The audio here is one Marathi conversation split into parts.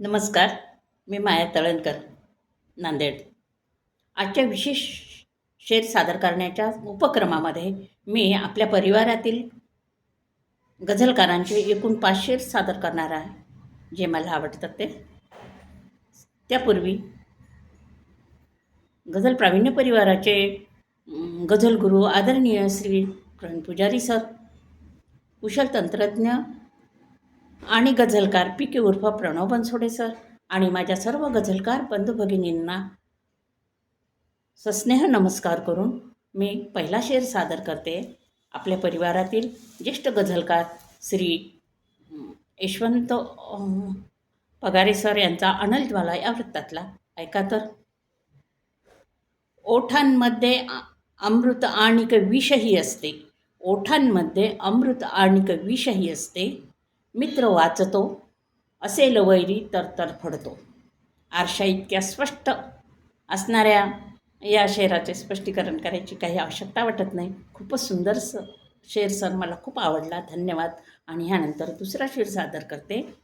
नमस्कार मी माया तळणकर नांदेड. आजच्या विशेष शेर सादर करण्याच्या उपक्रमामध्ये मी आपल्या परिवारातील गझलकारांचे एकूण पाच शेर सादर करणार आहे जे मला आवडतात ते. त्यापूर्वी गझल प्रावीण्य परिवाराचे गझलगुरू आदरणीय श्री प्रवीण पुजारी सर कुशल तंत्रज्ञ आणि गझलकार पी के उर्फ प्रणव बनसोडे सर आणि माझ्या सर्व गझलकार बंधू भगिनींना सस्नेह नमस्कार करून मी पहिला शेर सादर करते. आपल्या परिवारातील ज्येष्ठ गझलकार श्री यशवंत पगारे सर यांचा अनल ज्वाला या वृत्तातला. ऐका तर. ओठांमध्ये अमृत आणिक विषही असते. ओठांमध्ये अमृत आणिक विषही असते. मित्र वाचतो असेल वैरी तर तरफडतो आरशा इतक्या स्पष्ट असणाऱ्या या शेराचे स्पष्टीकरण करायची काही आवश्यकता वाटत नाही. खूपच सुंदर स शेर सर मला खूप आवडला. धन्यवाद. आणि ह्यानंतर दुसरा शेर सादर करते.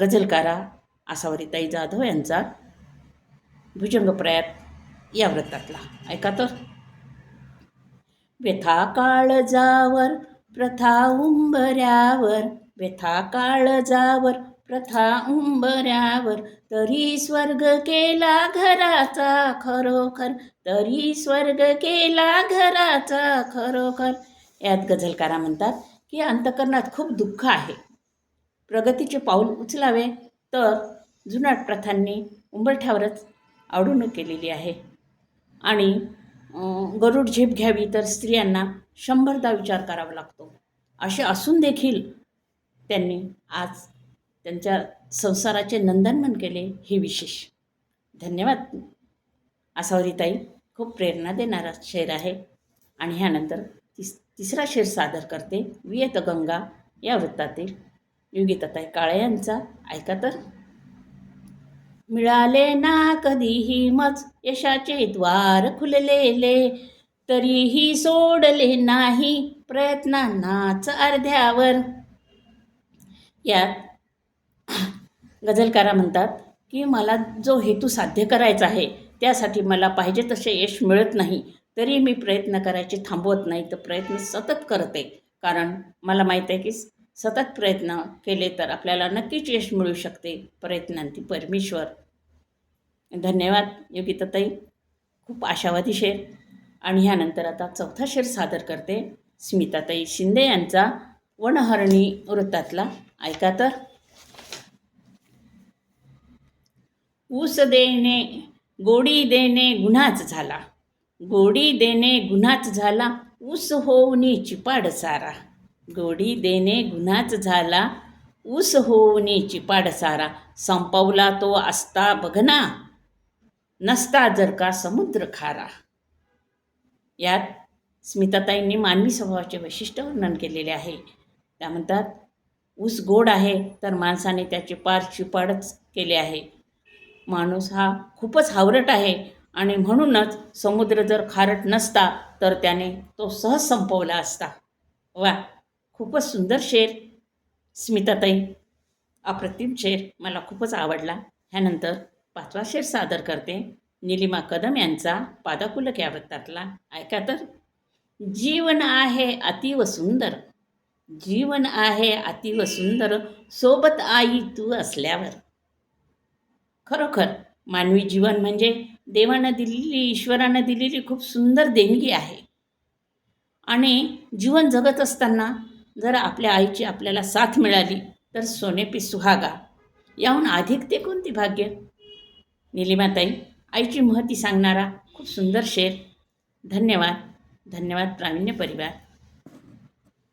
गझलकारा आसावरीताई जाधव यांचा भुजंगप्रयात या व्रतातला ऐका तर. व्यथा काळजावर प्रथा उंबऱ्यावर व्यथा काळजावर प्रथा उंबऱ्यावर. तरी स्वर्ग केला घराचा खरोखर तरी स्वर्ग केला घराचा खरोखर. यात गझलकारा म्हणतात की अंतकरणात खूप दुःख आहे. प्रगतीचे पाऊल उचलावे तर जुनाट प्रथांनी उंबरठ्यावरच आवडून केलेली आहे. आणि गरुड झेप घ्यावी तर स्त्रियांना शंभरदा विचार करावा लागतो. असे असून देखील त्यांनी आज त्यांच्या संसाराचे नंदनमन केले हे विशेष. धन्यवाद. आसावरीताई खूप प्रेरणा देणारा शेर आहे. आणि ह्यानंतर तिस तिसरा शेर सादर करते. वियत गंगा या वृत्तातील योगिताताई काळे यांचा. ऐका तर. मिळाले ना कधीही मज यशाचे द्वार खुललेले तरीही सोडले नाही प्रयत्नांनाच अर्ध्यावर. यात गझलकारा म्हणतात की मला जो हेतू साध्य करायचा आहे त्यासाठी मला पाहिजे तसे यश मिळत नाही तरी मी प्रयत्न करायचे थांबवत नाही तर प्रयत्न सतत करते. कारण मला माहीत आहे की सतत प्रयत्न केले तर आपल्याला नक्कीच यश मिळू शकते. प्रयत्नांती परमेश्वर. धन्यवाद योगिताताई. खूप आशावादी शेर. आणि ह्यानंतर आता चौथा शेर सादर करते. स्मिताताई शिंदे यांचा वनहरणी वृत्तातला. ऐका तर. ऊस देणे गोडी देणे गुन्हाच झाला. गोडी देणे गुन्हाच झाला ऊस होऊनी चिपाड सारा. गोडी देणे गुन्हाच झाला ऊस होऊनी चिपाड सारा. संपवला तो असता बघना नसता जर का समुद्र खारा. यात स्मिताताईंनी मानवी स्वभावाचे वैशिष्ट्य वर्णन केलेले आहे. त्या म्हणतात ऊस गोड आहे तर माणसाने त्याचे पार चिपाडच केले आहे. माणूस हा खूपच हावरट आहे आणि म्हणूनच समुद्र जर खारट नसता तर त्याने तो सहज संपवला असता. वा खूपच सुंदर शेर. स्मिताताई अप्रतिम शेर. मला खूपच आवडला. ह्यानंतर पाचवा शेर सादर करते. निलिमा कदम यांचा पादाकुलक या वृत्तातला. ऐका तर. जीवन आहे अतिव सुंदर. जीवन आहे अतिव सुंदर सोबत आई तू असल्यावर. खरोखर मानवी जीवन म्हणजे देवानं दिलेली ईश्वरानं दिलेली खूप सुंदर देणगी आहे. आणि जीवन जगत असताना जर आपल्या आईची आपल्याला साथ मिळाली तर सोनेपी सुहागा. याहून अधिक ते कोणती भाग्य? निलिमाताई आईची महती सांगणारा खूप सुंदर शेर. धन्यवाद. धन्यवाद प्रावीण्य परिवार.